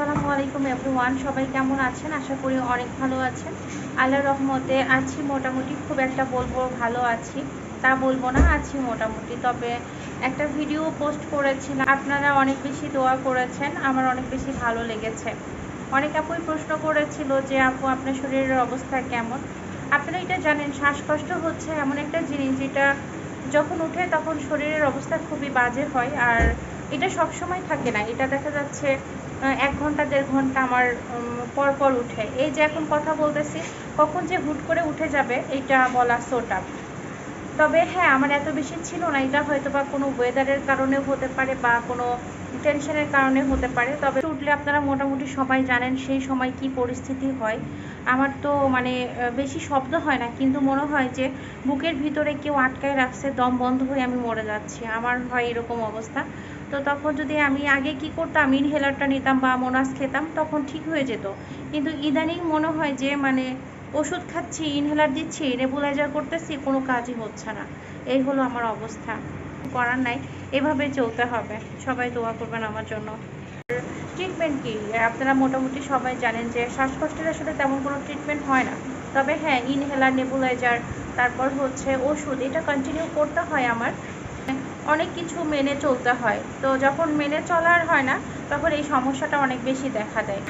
আসসালামু আলাইকুম এভরিওয়ান, সবাই কেমন আছেন? আশা করি অনেক ভালো আছেন। আল্লাহর রহমতে আছি, মোটামুটি খুব একটা বলব ভালো আছি, তা বলব না, আছি মোটামুটি। তবে একটা ভিডিও পোস্ট করেছিলাম, আপনারা অনেক বেশি দোয়া করেছেন, আমার অনেক বেশি ভালো লেগেছে। অনেক আপুই প্রশ্ন করেছিল যে, আপু, আপনার শরীরের অবস্থা কেমন? আপনারা এটা জানেন, শ্বাসকষ্ট হচ্ছে এমন একটা জিনিস যেটা যখন উঠে তখন শরীরের অবস্থা খুবই বাজে হয়, আর এটা সব সময় থাকে না। এটা দেখা যাচ্ছে এক ঘণ্টা, দেড় ঘণ্টা আমার পরপর পর পর উঠে। এই যে এখন কথা বলতেছি, কখন যে হুট করে উঠে যাবে এটা বলা সোটা তবে হ্যাঁ আমার এত বেশি ছিল না। এটা হয়তো বা কোনো ওয়েদারের কারণে হতে পারে বা কোনো টেনশনের কারণে হতে পারে। তবে উঠলে আপনারা মোটামুটি সবাই জানেন সেই সময় কি পরিস্থিতি হয়। আমার তো মানে বেশি শব্দ হয় না, কিন্তু মনে হয় যে বুকের ভিতরে কেউ আটকায় রাখছে, দম বন্ধ হয়ে আমি মরে যাচ্ছি। আমার হয় এরকম অবস্থা। তো তখন যদি আমি আগে কি করতাম ইনহেলারটা নিতাম বা মোনাস খেতাম, তখন ঠিক হয়ে যেত। কিন্তু ইদানিং মনে হয় যে মানে ওষুধ খাচ্ছি, ইনহেলার দিচ্ছি, নেবুলাইজার করতেছি, কোনো কাজই হচ্ছে না। এই হলো আমার অবস্থা। করার নাই, এভাবে চলতে হবে। সবাই দোয়া করবেন আমার জন্য। ট্রিটমেন্ট কি? আপনারা মোটামুটি সবাই জানেন যে শ্বাসকষ্টের আসলে তেমন কোনো ট্রিটমেন্ট হয় না। তবে হ্যাঁ ইনহেলার, নেবুলাইজার, তারপর হচ্ছে ওষুধ, এটা কন্টিনিউ করতে হয় আমার। অনেক কিছু মেনে চলতে হয়। তো যখন মেনে চলার হয় না, তখন এই সমস্যাটা অনেক বেশি দেখা দেয়।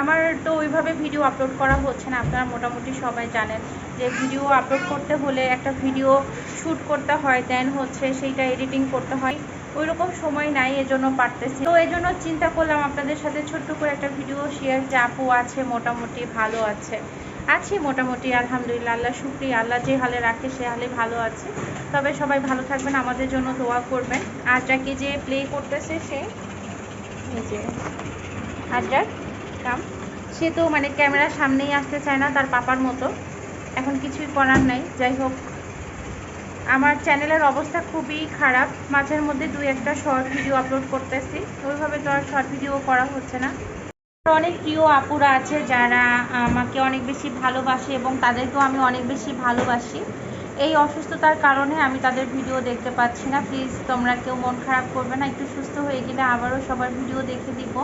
আমার তো ওইভাবে ভিডিও আপলোড করা হচ্ছে না। আপনারা মোটামুটি সবাই জানেন যে ভিডিও আপলোড করতে হলে একটা ভিডিও শ্যুট করতে হয় দেন হচ্ছে সেইটা এডিটিং করতে হয়। ওই রকম সময় নাই, এজন্য পারতেছি তো এই জন্য চিন্তা করলাম আপনাদের সাথে ছোট্ট করে একটা ভিডিও শেয়ার যে আপু আছে, মোটামুটি ভালো আছে। আছি মোটামুটি, আলহামদুলিল্লাহ, আল্লাহ শুক্রিয়া। আল্লাহ যে হালে রাখে, সে হালে ভালো আছে। তবে সবাই ভালো থাকবেন, আমাদের জন্য দোয়া করবেন। আর যাকে যে প্লে করতেছে সে যে কাম, সে তো মানে ক্যামেরার সামনেই আসতে চায় না, তার পাপার মতো। এখন কিছুই করার নাই। যাই হোক, আমার চ্যানেলের অবস্থা খুবই খারাপ। মাঝের মধ্যে দুই একটা শর্ট ভিডিও আপলোড করতেছি। ওইভাবে তো আর শর্ট ভিডিও করা হচ্ছে না। অনেক প্রিয় আপুরা আছে যারা আমাকে অনেক বেশি ভালোবাসে এবং তাদেরকেও আমি অনেক বেশি ভালোবাসি। এই অসুস্থতার কারণে আমি তাদের ভিডিও দেখতে পাচ্ছি না। প্লিজ, তোমরা কেউ মন খারাপ করবে না। একটু সুস্থ হয়ে গেলে আবারও সবার ভিডিও দেখে দিব।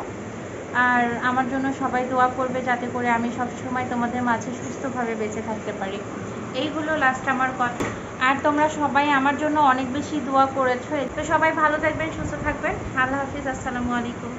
আর আমার জন্য সবাই দোয়া করবে যাতে করে আমি সবসময় তোমাদের মাঝে সুস্থভাবে বেঁচে থাকতে পারি। এইগুলো লাস্ট আমার কথা। আর তোমরা সবাই আমার জন্য অনেক বেশি দোয়া করেছ। তো সবাই ভালো থাকবেন, সুস্থ থাকবেন। আল্লাহ হাফিজ, আসসালামু আলাইকুম।